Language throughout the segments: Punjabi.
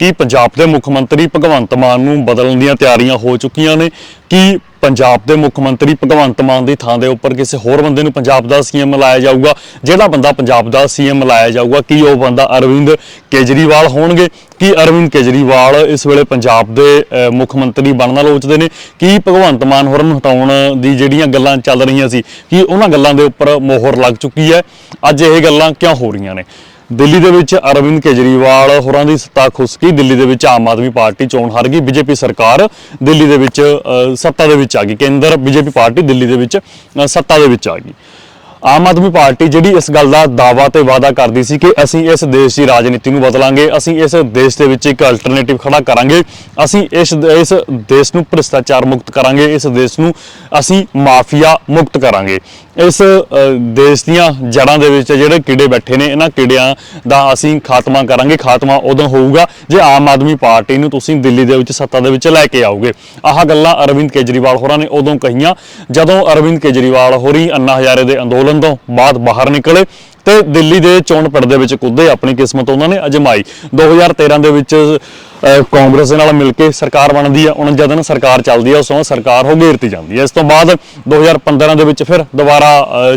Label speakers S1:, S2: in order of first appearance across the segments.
S1: ਕਿ ਪੰਜਾਬ ਦੇ ਮੁੱਖ ਮੰਤਰੀ ਭਗਵੰਤ ਮਾਨ ਨੂੰ ਬਦਲਣ ਦੀਆਂ ਤਿਆਰੀਆਂ ਹੋ ਚੁੱਕੀਆਂ ਨੇ, ਕਿ ਪੰਜਾਬ ਦੇ ਮੁੱਖ ਮੰਤਰੀ ਭਗਵੰਤ ਮਾਨ ਦੀ ਥਾਂ ਦੇ ਉੱਪਰ ਕਿਸੇ ਹੋਰ ਬੰਦੇ ਨੂੰ ਪੰਜਾਬ ਦਾ ਸੀਐਮ ਲਾਇਆ ਜਾਊਗਾ, ਜਿਹੜਾ ਬੰਦਾ ਪੰਜਾਬ ਦਾ ਸੀਐਮ ਲਾਇਆ ਜਾਊਗਾ, ਕੀ ਉਹ ਬੰਦਾ ਅਰਵਿੰਦ ਕੇਜਰੀਵਾਲ ਹੋਣਗੇ? ਕੀ ਅਰਵਿੰਦ ਕੇਜਰੀਵਾਲ ਇਸ ਵੇਲੇ ਪੰਜਾਬ ਦੇ ਮੁੱਖ ਮੰਤਰੀ ਬਣਨਾ ਲੋਚਦੇ ਨੇ? ਕੀ ਭਗਵੰਤ ਮਾਨ ਹੋਰਾਂ ਨੂੰ ਹਟਾਉਣ ਦੀ ਜਿਹੜੀਆਂ ਗੱਲਾਂ ਚੱਲ ਰਹੀਆਂ ਸੀ, ਕੀ ਉਹਨਾਂ ਗੱਲਾਂ ਦੇ ਉੱਪਰ ਮੋਹਰ ਲੱਗ ਚੁੱਕੀ ਹੈ? ਅੱਜ ਇਹ ਗੱਲਾਂ ਕਿਉਂ ਹੋ ਰਹੀਆਂ ਨੇ? ਦਿੱਲੀ ਦੇ ਵਿੱਚ ਅਰਵਿੰਦ ਕੇਜਰੀਵਾਲ ਹੋਰਾਂ ਦੀ ਸੱਤਾ ਖੁਸਕੀ ਦਿੱਲੀ ਦੇ ਵਿੱਚ ਆਮ ਆਦਮੀ ਪਾਰਟੀ ਚੋਣ ਹਾਰ ਗਈ। ਬੀਜੇਪੀ ਸਰਕਾਰ ਦਿੱਲੀ ਦੇ ਵਿੱਚ ਸੱਤਾ ਦੇ ਵਿੱਚ ਆ ਗਈ। ਕੇਂਦਰ ਬੀਜੇਪੀ ਪਾਰਟੀ ਦਿੱਲੀ ਦੇ ਵਿੱਚ ਸੱਤਾ ਦੇ ਵਿੱਚ ਆ ਗਈ। ਆਮ ਆਦਮੀ ਪਾਰਟੀ ਜਿਹੜੀ ਇਸ ਗੱਲ ਦਾ ਦਾਵਾ ਤੇ ਵਾਅਦਾ ਕਰਦੀ ਸੀ ਕਿ ਅਸੀਂ ਇਸ ਦੇਸ਼ ਦੀ ਰਾਜਨੀਤੀ ਨੂੰ ਬਦਲਾਂਗੇ, ਅਸੀਂ ਇਸ ਦੇਸ਼ ਦੇ ਵਿੱਚ ਇੱਕ ਅਲਟਰਨੇਟਿਵ ਖੜਾ ਕਰਾਂਗੇ, ਅਸੀਂ ਇਸ ਇਸ ਦੇਸ਼ ਨੂੰ ਭ੍ਰਿਸ਼ਟਾਚਾਰ ਮੁਕਤ ਕਰਾਂਗੇ, ਇਸ ਦੇਸ਼ ਨੂੰ ਅਸੀਂ ਮਾਫੀਆ ਮੁਕਤ ਕਰਾਂਗੇ। ਇਸ ਦੇਸ਼ ਦੀਆਂ ਜੜ੍ਹਾਂ ਦੇ ਵਿੱਚ ਜਿਹੜੇ ਕੀੜੇ ਬੈਠੇ ਨੇ, ਇਹਨਾਂ ਕੀੜਿਆਂ ਦਾ ਅਸੀਂ ਖਾਤਮਾ ਕਰਾਂਗੇ। ਖਾਤਮਾ ਉਦੋਂ ਹੋਊਗਾ ਜੇ ਆਮ ਆਦਮੀ ਪਾਰਟੀ ਨੂੰ ਤੁਸੀਂ ਦਿੱਲੀ ਦੇ ਵਿੱਚ ਸੱਤਾ ਦੇ ਵਿੱਚ ਲੈ ਕੇ ਆਓਗੇ। ਆਹ ਗੱਲਾਂ ਅਰਵਿੰਦ ਕੇਜਰੀਵਾਲ ਹੋਰਾਂ ਨੇ ਉਦੋਂ ਕਹੀਆਂ, ਜਦੋਂ ਅਰਵਿੰਦ ਕੇਜਰੀਵਾਲ ਹੋਰੀ ਅੰਨਾ ਹਜ਼ਾਰੇ ਦੇ ਅੰਦੋਲਨ ਤੋਂ ਬਾਅਦ ਬਾਹਰ ਨਿਕਲੇ ਤੇ ਦਿੱਲੀ ਦੇ ਚੋਣ ਪੜਦੇ ਵਿੱਚ ਕੁੱਦੇ ਆਪਣੀ ਕਿਸਮਤ ਉਹਨਾਂ ਨੇ ਅਜਮਾਈ। 2013 ਦੇ ਵਿੱਚ ਕਾਂਗਰਸ ਦੇ ਨਾਲ ਮਿਲ ਕੇ ਸਰਕਾਰ ਬਣਦੀ ਹੈ 49 ਦਿਨ ਸਰਕਾਰ ਚੱਲਦੀ ਹੈ ਉਸ ਤੋਂ ਸਰਕਾਰ ਹੋ ਘੇਰਤੀ ਜਾਂਦੀ ਹੈ ਇਸ ਤੋਂ ਬਾਅਦ 2015 ਦੇ ਵਿੱਚ ਫਿਰ ਦੁਬਾਰਾ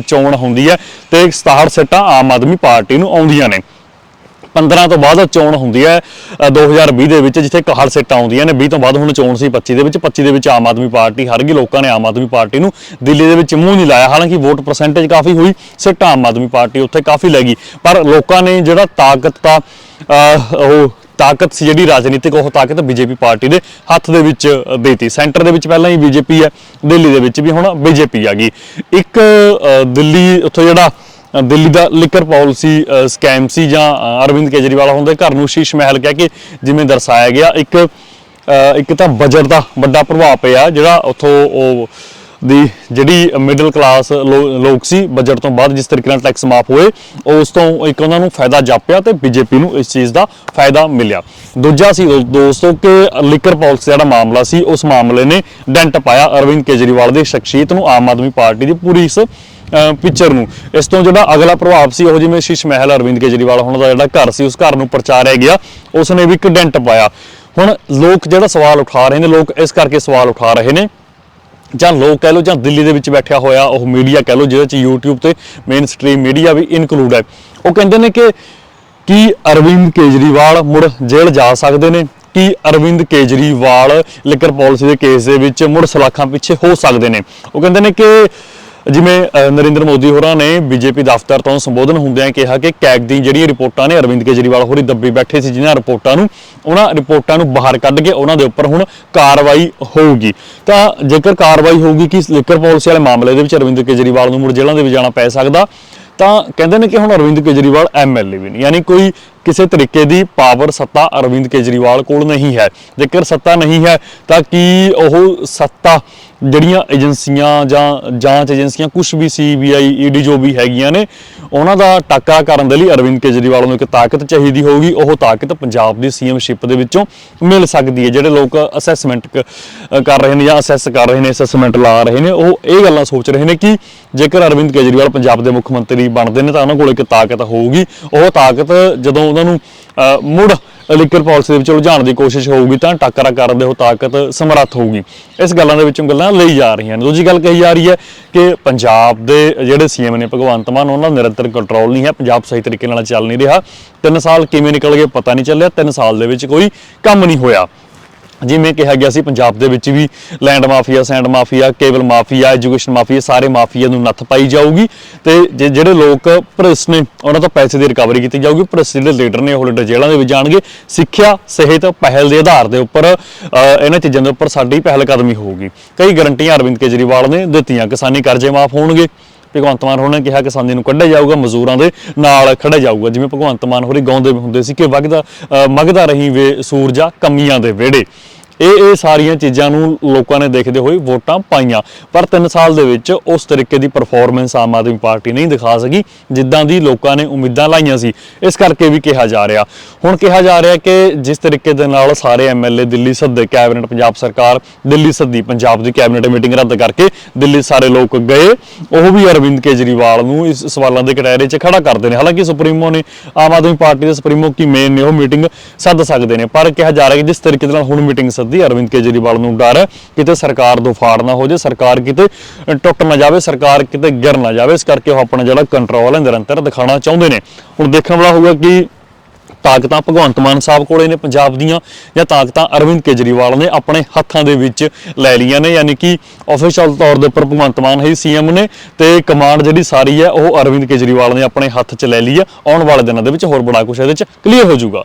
S1: ਚੋਣ ਹੁੰਦੀ ਹੈ ਤੇ 67 ਸੀਟਾਂ ਆਮ ਆਦਮੀ ਪਾਰਟੀ ਨੂੰ ਆਉਂਦੀਆਂ ਨੇ। 15 ਤੋਂ ਬਾਅਦ ਚੋਣ ਹੁੰਦੀ ਹੈ ਅ, 2020 ਦੇ ਵਿੱਚ ਜਿੱਥੇ 61 ਸੀਟਾਂ ਆਉਂਦੀਆਂ ਨੇ 20 ਤੋਂ ਬਾਅਦ ਹੁਣ ਚੋਣ ਸੀ 25 ਦੇ ਵਿੱਚ 25 ਦੇ ਵਿੱਚ ਆਮ ਆਦਮੀ ਪਾਰਟੀ ਹਰ ਗਈ ਲੋਕਾਂ ਨੇ ਆਮ ਆਦਮੀ ਪਾਰਟੀ ਨੂੰ ਦਿੱਲੀ ਦੇ ਵਿੱਚ ਮੂੰਹ ਨਹੀਂ ਲਾਇਆ। ਹਾਲਾਂਕਿ ਵੋਟ ਪਰਸੈਂਟੇਜ ਕਾਫੀ ਹੋਈ ਸੀਟਾਂ ਆਮ ਆਦਮੀ ਪਾਰਟੀ ਉੱਥੇ ਕਾਫੀ ਲੈ ਗਈ। ਪਰ ਲੋਕਾਂ ਨੇ ਜਿਹੜਾ ਤਾਕਤ ਦਾ ਉਹ ਤਾਕਤ ਸੀ ਜਿਹੜੀ ਰਾਜਨੀਤਿਕ, ਉਹ ਤਾਕਤ ਬੀਜੇਪੀ ਪਾਰਟੀ ਦੇ ਹੱਥ ਦੇ ਵਿੱਚ ਦੇਤੀ। ਸੈਂਟਰ ਦੇ ਵਿੱਚ ਪਹਿਲਾਂ ਹੀ ਬੀਜੇਪੀ ਹੈ, ਦਿੱਲੀ ਦੇ ਵਿੱਚ ਵੀ ਹੁਣ ਬੀਜੇਪੀ ਆ ਗਈ। ਇੱਕ ਦਿੱਲੀ ਉੱਥੋਂ ਜਿਹੜਾ ਦਿੱਲੀ ਦਾ ਲਿਕਰ ਪਾਲਿਸੀ ਸਕੈਮ ਸੀ ਜਾਂ ਅਰਵਿੰਦ ਕੇਜਰੀਵਾਲ ਹੁੰਦੇ ਘਰ ਨੂੰ ਸ਼ੀਸ਼ ਮਹਿਲ ਕਹਿ ਕੇ ਜਿਵੇਂ ਦਰਸਾਇਆ ਗਿਆ, ਇੱਕ ਇੱਕ ਤਾਂ ਬਜਟ ਦਾ ਵੱਡਾ ਪ੍ਰਭਾਵ ਪਿਆ, ਜਿਹੜਾ ਉੱਥੋਂ ਉਹ ਦੀ ਜਿਹੜੀ ਮਿਡਲ ਕਲਾਸ ਲੋਕ ਸੀ ਬਜਟ ਤੋਂ ਬਾਅਦ ਜਿਸ ਤਰੀਕੇ ਨਾਲ ਟੈਕਸ ਮਾਫ ਹੋਏ, ਉਸ ਤੋਂ ਇੱਕ ਉਹਨਾਂ ਨੂੰ ਫਾਇਦਾ ਜਾਪਿਆ ਤੇ ਬੀਜੇਪੀ ਨੂੰ ਇਸ ਚੀਜ਼ ਦਾ ਫਾਇਦਾ ਮਿਲਿਆ। ਦੂਜਾ ਸੀ ਦੋ- ਦੋਸਤੋ ਕਿ ਲਿਕਰ ਪਾਲਿਸੀ ਜਿਹੜਾ ਮਾਮਲਾ ਸੀ, ਉਸ ਮਾਮਲੇ ਨੇ ਡੈਂਟ ਪਾਇਆ ਅਰਵਿੰਦ ਕੇਜਰੀਵਾਲ ਦੀ ਸ਼ਖਸੀਅਤ ਨੂੰ ਆਮ ਆਦਮੀ ਪਾਰਟੀ ਦੀ ਪੂਰੀ ਇਸ ਪਿਕਚਰ ਨੂੰ। ਇਸ ਤੋਂ ਜਿਹੜਾ ਅਗਲਾ ਪ੍ਰਭਾਵ ਸੀ, ਉਹ ਜਿਵੇਂ ਸ਼ੀਸ਼ ਮਹਿਲ ਅਰਵਿੰਦ ਕੇਜਰੀਵਾਲ ਹੁਣ ਦਾ ਜਿਹੜਾ ਘਰ ਸੀ, ਉਸ ਘਰ ਨੂੰ ਪ੍ਰਚਾਰਿਆ ਗਿਆ ਉਸ ਨੇ ਵੀ ਇੱਕ ਡੈਂਟ ਪਾਇਆ। ਹੁਣ ਲੋਕ ਜਿਹੜਾ ਸਵਾਲ ਉਠਾ ਰਹੇ ਨੇ, ਲੋਕ ਇਸ ਕਰਕੇ ਸਵਾਲ ਉਠਾ ਰਹੇ ਨੇ ਜਾਂ ਲੋਕ ਕਹਿ ਲਓ ਜਾਂ ਦਿੱਲੀ ਦੇ ਵਿੱਚ ਬੈਠਿਆ ਹੋਇਆ ਉਹ ਮੀਡੀਆ ਕਹਿ ਲਓ, ਜਿਹਦੇ ਚ YouTube ਤੇ ਮੇਨ ਸਟ੍ਰੀਮ ਮੀਡੀਆ ਵੀ ਇਨਕਲੂਡ ਹੈ। ਉਹ ਕਹਿੰਦੇ ਨੇ ਕਿ ਕੀ ਅਰਵਿੰਦ ਕੇਜਰੀਵਾਲ ਮੁੜ ਜੇਲ੍ਹ ਜਾ ਸਕਦੇ ਨੇ? ਕੀ ਅਰਵਿੰਦ ਕੇਜਰੀਵਾਲ ਲਿਕਰ ਪਾਲਿਸੀ ਦੇ ਕੇਸ ਦੇ ਵਿੱਚ ਮੁੜ ਸਲਾਖਾਂ ਪਿੱਛੇ ਹੋ ਸਕਦੇ ਨੇ? ਉਹ ਕਹਿੰਦੇ ਨੇ ਕਿ ਜਿਵੇਂ ਨਰਿੰਦਰ ਮੋਦੀ ਹੋਰਾਂ ਨੇ ਬੀਜੇਪੀ ਦਫ਼ਤਰ ਤੋਂ ਸੰਬੋਧਨ ਹੁੰਦਿਆਂ ਕਿਹਾ ਕਿ ਕੈਗ ਦੀ ਜਿਹੜੀਆਂ ਰਿਪੋਰਟਾਂ ਨੇ, ਅਰਵਿੰਦ ਕੇਜਰੀਵਾਲ ਹੋਰੀ ਦੱਬੀ ਬੈਠੇ ਸੀ ਜਿਨ੍ਹਾਂ ਰਿਪੋਰਟਾਂ ਨੂੰ, ਉਹਨਾਂ ਰਿਪੋਰਟਾਂ ਨੂੰ ਬਾਹਰ ਕੱਢ ਕੇ ਉਹਨਾਂ ਦੇ ਉੱਪਰ ਹੁਣ ਕਾਰਵਾਈ ਹੋਊਗੀ। ਤਾਂ ਜੇਕਰ ਕਾਰਵਾਈ ਹੋਊਗੀ, ਕਿ ਲਿਕਰ ਪਾਲਿਸੀ ਵਾਲੇ ਮਾਮਲੇ ਦੇ ਵਿੱਚ ਅਰਵਿੰਦ ਕੇਜਰੀਵਾਲ ਨੂੰ ਮੁੜ ਜੇਲ੍ਹਾਂ ਦੇ ਵਿੱਚ ਜਾਣਾ ਪੈ ਸਕਦਾ? ਤਾਂ ਕਹਿੰਦੇ ਨੇ ਕਿ ਹੁਣ ਅਰਵਿੰਦ ਕੇਜਰੀਵਾਲ ਐਮਐਲਏ ਵੀ ਨਹੀਂ ਯਾਨੀ ਕੋਈ ਕਿਸੇ ਤਰੀਕੇ ਦੀ ਪਾਵਰ, ਸੱਤਾ ਅਰਵਿੰਦ ਕੇਜਰੀਵਾਲ ਕੋਲ ਨਹੀਂ ਹੈ। ਜੇਕਰ ਸੱਤਾ ਨਹੀਂ ਹੈ, ਤਾਂ ਕੀ ਉਹ ਸੱਤਾ ਜਿਹੜੀਆਂ ਏਜੰਸੀਆਂ ਜਾਂ ਜਾਂਚ ਏਜੰਸੀਆਂ ਕੁਝ ਵੀ ਸੀਬੀਆਈ ਈਡੀ ਜੋ ਵੀ ਹੈਗੀਆਂ ਨੇ, ਉਹਨਾਂ ਦਾ ਟਾਕਾ ਕਰਨ ਦੇ ਲਈ ਅਰਵਿੰਦ ਕੇਜਰੀਵਾਲ ਨੂੰ ਇੱਕ ਤਾਕਤ ਚਾਹੀਦੀ ਹੋਊਗੀ। ਉਹ ਤਾਕਤ ਪੰਜਾਬ ਦੀ ਸੀਐਮਸ਼ਿਪ ਦੇ ਵਿੱਚੋਂ ਮਿਲ ਸਕਦੀ ਹੈ। ਜਿਹੜੇ ਲੋਕ ਅਸੈਸਮੈਂਟ ਕਰ ਰਹੇ ਨੇ ਜਾਂ ਅਸੈਸ ਕਰ ਰਹੇ ਨੇ ਅਸੈਸਮੈਂਟ ਲਾ ਰਹੇ ਨੇ, ਉਹ ਇਹ ਗੱਲਾਂ ਸੋਚ ਰਹੇ ਨੇ ਕਿ ਜੇਕਰ ਅਰਵਿੰਦ ਕੇਜਰੀਵਾਲ ਪੰਜਾਬ ਦੇ ਮੁੱਖ ਮੰਤਰੀ ਬਣਦੇ ਨੇ ਤਾਂ ਉਹਨਾਂ ਕੋਲ ਇੱਕ ਤਾਕਤ ਹੋਊਗੀ। ਉਹ ਤਾਕਤ ਜਦੋਂ ਉਹਨਾਂ ਨੂੰ ਮੁੜ ਲਿਕਰ ਪਾਲਿਸੀ ਦੇ ਵਿੱਚ ਉਲਝਾਉਣ ਦੀ ਕੋਸ਼ਿਸ਼ ਹੋਊਗੀ ਤਾਂ ਟੱਕਰਾ ਕਰਨ ਦੇ ਉਹ ਤਾਕਤ ਸਮਰੱਥ ਹੋਊਗੀ। ਇਸ ਗੱਲਾਂ ਦੇ ਵਿੱਚੋਂ ਗੱਲਾਂ ਲਈ ਜਾ ਰਹੀਆਂ ਨੇ। ਦੂਜੀ ਗੱਲ ਕਹੀ ਜਾ ਰਹੀ ਹੈ ਕਿ ਪੰਜਾਬ ਦੇ ਜਿਹੜੇ ਸੀਐਮ ਨੇ ਭਗਵੰਤ ਮਾਨ, ਉਹਨਾਂ ਦਾ ਨਿਰੰਤਰ ਕੰਟਰੋਲ ਨਹੀਂ ਹੈ। ਪੰਜਾਬ ਸਹੀ ਤਰੀਕੇ ਨਾਲ ਚੱਲ ਨਹੀਂ ਰਿਹਾ। 3 ਸਾਲ ਕਿਵੇਂ ਨਿਕਲ ਗਏ ਪਤਾ ਨਹੀਂ ਚੱਲਿਆ। 3 ਸਾਲ ਦੇ ਵਿੱਚ ਕੋਈ ਕੰਮ ਨਹੀਂ ਹੋਇਆ। ਜਿਵੇਂ ਕਿਹਾ ਗਿਆ ਸੀ, ਪੰਜਾਬ ਦੇ ਵਿੱਚ ਵੀ land mafia sand mafia cable mafia education mafia ਸਾਰੇ ਮਾਫੀਆ ਨੂੰ ਨੱਥ ਪਾਈ ਜਾਊਗੀ ਤੇ ਜੇ- ਜਿਹੜੇ ਲੋਕ ਭ੍ਰਿਸ਼ਟ ਨੇ ਉਹਨਾਂ ਤੋਂ ਪੈਸੇ ਦੀ ਰਿਕਵਰੀ ਕੀਤੀ ਜਾਊਗੀ ਭ੍ਰਿਸ਼ਟ ਜਿਹੜੇ ਲੀਡਰ ਨੇ ਉਹ ਲੀਡਰ ਜੇਲ੍ਹਾਂ ਦੇ ਵਿੱਚ ਜਾਣਗੇ। ਸਿੱਖਿਆ, ਸਿਹਤ ਪਹਿਲ ਦੇ ਆਧਾਰ ਦੇ ਉੱਪਰ ਇਹਨਾਂ ਚੀਜ਼ਾਂ ਦੇ ਉੱਪਰ ਸਾਡੀ ਪਹਿਲ ਕਦਮੀ ਹੋਊਗੀ। ਕਈ ਗਰੰਟੀਆਂ ਅਰਵਿੰਦ ਕੇਜਰੀਵਾਲ ਨੇ ਦਿੱਤੀਆਂ, ਕਿਸਾਨੀ ਕਰਜ਼ੇ ਮਾਫ ਹੋਣਗੇ। ਭਗਵੰਤ ਮਾਨ ਹੋਰਾਂ ਨੇ ਕਿਹਾ ਕਿਸਾਨੀ ਨੂੰ ਕੱਢਿਆ ਜਾਊਗਾ ਮਜ਼ਦੂਰਾਂ ਦੇ ਨਾਲ ਖੜਿਆ ਜਾਊਗਾ। ਜਿਵੇਂ ਭਗਵੰਤ ਮਾਨ ਹੋਰੀ ਗਾਉਂਦੇ ਵੀ ਹੁੰਦੇ ਸੀ ਕਿ ਵਗਦਾ ਅ, ਮਗਦਾ ਰਹੀ ਵੇ ਸੂਰਜਾ ਕਮੀਆਂ ਦੇ ਵਿਹੜੇ। ਇਹ ਇਹ ਸਾਰੀਆਂ ਚੀਜ਼ਾਂ ਨੂੰ ਲੋਕਾਂ ਨੇ ਦੇਖਦੇ ਹੋਏ ਵੋਟਾਂ ਪਾਈਆਂ। ਪਰ 3 ਸਾਲ ਦੇ ਵਿੱਚ ਉਸ ਤਰੀਕੇ ਦੀ ਪਰਫਾਰਮੈਂਸ ਆਮ ਆਦਮੀ ਪਾਰਟੀ ਨਹੀਂ ਦਿਖਾ ਸਕੀ, ਜਿੱਦਾਂ ਦੀ ਲੋਕਾਂ ਨੇ ਉਮੀਦਾਂ ਲਾਈਆਂ ਸੀ। ਇਸ ਕਰਕੇ ਵੀ ਕਿਹਾ ਜਾ ਰਿਹਾ। ਹੁਣ ਕਿਹਾ ਜਾ ਰਿਹਾ ਕਿ ਜਿਸ ਤਰੀਕੇ ਦੇ ਨਾਲ ਸਾਰੇ ਐਮਐਲਏ ਦਿੱਲੀ ਸੱਦੇ ਕੈਬਨਿਟ ਪੰਜਾਬ ਸਰਕਾਰ, ਦਿੱਲੀ ਸੱਦੀ ਪੰਜਾਬ ਦੀ ਕੈਬਨਿਟ ਮੀਟਿੰਗ ਰੱਦ ਕਰਕੇ ਦਿੱਲੀ ਸਾਰੇ ਲੋਕ ਗਏ। ਉਹ ਵੀ ਅਰਵਿੰਦ ਕੇਜਰੀਵਾਲ ਨੂੰ ਇਸ ਸਵਾਲਾਂ ਦੇ ਕਟਹਿਰੇ 'ਚ ਖੜਾ ਕਰਦੇ ਨੇ। ਹਾਲਾਂਕਿ ਸੁਪਰੀਮੋ ਨੇ, ਆਮ ਆਦਮੀ ਪਾਰਟੀ ਦੇ ਸੁਪਰੀਮੋ ਕੀ ਮੇਨ ਨੇ ਉਹ ਮੀਟਿੰਗ ਸੱਦ ਸਕਦੇ ਨੇ। ਪਰ ਕਿਹਾ ਜਾ ਰਿਹਾ ਕਿ ਜਿਸ ਤਰੀਕੇ ਦੇ ਨਾਲ ਹੁਣ ਮੀਟਿੰਗ ਸੱਦ ਅਰਵਿੰਦ ਕੇਜਰੀਵਾਲ ਨੂੰ ਡਰ ਹੈ ਕਿਤੇ ਸਰਕਾਰ ਦੋ ਫਾੜ ਨਾ ਹੋ ਜਾਏ ਸਰਕਾਰ ਕਿਤੇ ਟੁੱਟ ਨਾ ਜਾਵੇ, ਸਰਕਾਰ ਕਿਤੇ ਗਿਰ ਨਾ ਜਾਵੇ। ਇਸ ਕਰਕੇ ਉਹ ਆਪਣਾ ਜਿਹੜਾ ਕੰਟਰੋਲ ਹੈ, ਨਿਰੰਤਰ ਦਿਖਾਉਣਾ ਚਾਹੁੰਦੇ ਨੇ। ਹੁਣ ਦੇਖਣ ਵਾਲਾ ਹੋਊਗਾ ਕਿ ਤਾਕਤਾਂ ਭਗਵੰਤ ਮਾਨ ਸਾਹਿਬ ਕੋਲੇ ਨੇ ਪੰਜਾਬ ਦੀਆਂ ਜਾਂ ਤਾਕਤਾਂ ਅਰਵਿੰਦ ਕੇਜਰੀਵਾਲ ਨੇ ਆਪਣੇ ਹੱਥਾਂ ਦੇ ਵਿੱਚ ਲੈ ਲਈਆਂ ਨੇ। ਯਾਨੀ ਕਿ ਅਫੀਸ਼ੀਅਲ ਤੌਰ ਦੇ ਉੱਪਰ ਭਗਵੰਤ ਮਾਨ ਹੀ ਸੀਐਮ ਨੇ ਤੇ ਕਮਾਂਡ ਜਿਹੜੀ ਸਾਰੀ ਹੈ, ਉਹ ਅਰਵਿੰਦ ਕੇਜਰੀਵਾਲ ਨੇ ਆਪਣੇ ਹੱਥ 'ਚ ਲੈ ਲਈ ਹੈ। ਆਉਣ ਵਾਲੇ ਦਿਨਾਂ ਦੇ ਵਿੱਚ ਹੋਰ ਬੜਾ ਕੁਝ ਇਹਦੇ 'ਚ ਕਲੀਅਰ ਹੋ ਜਾਊਗਾ।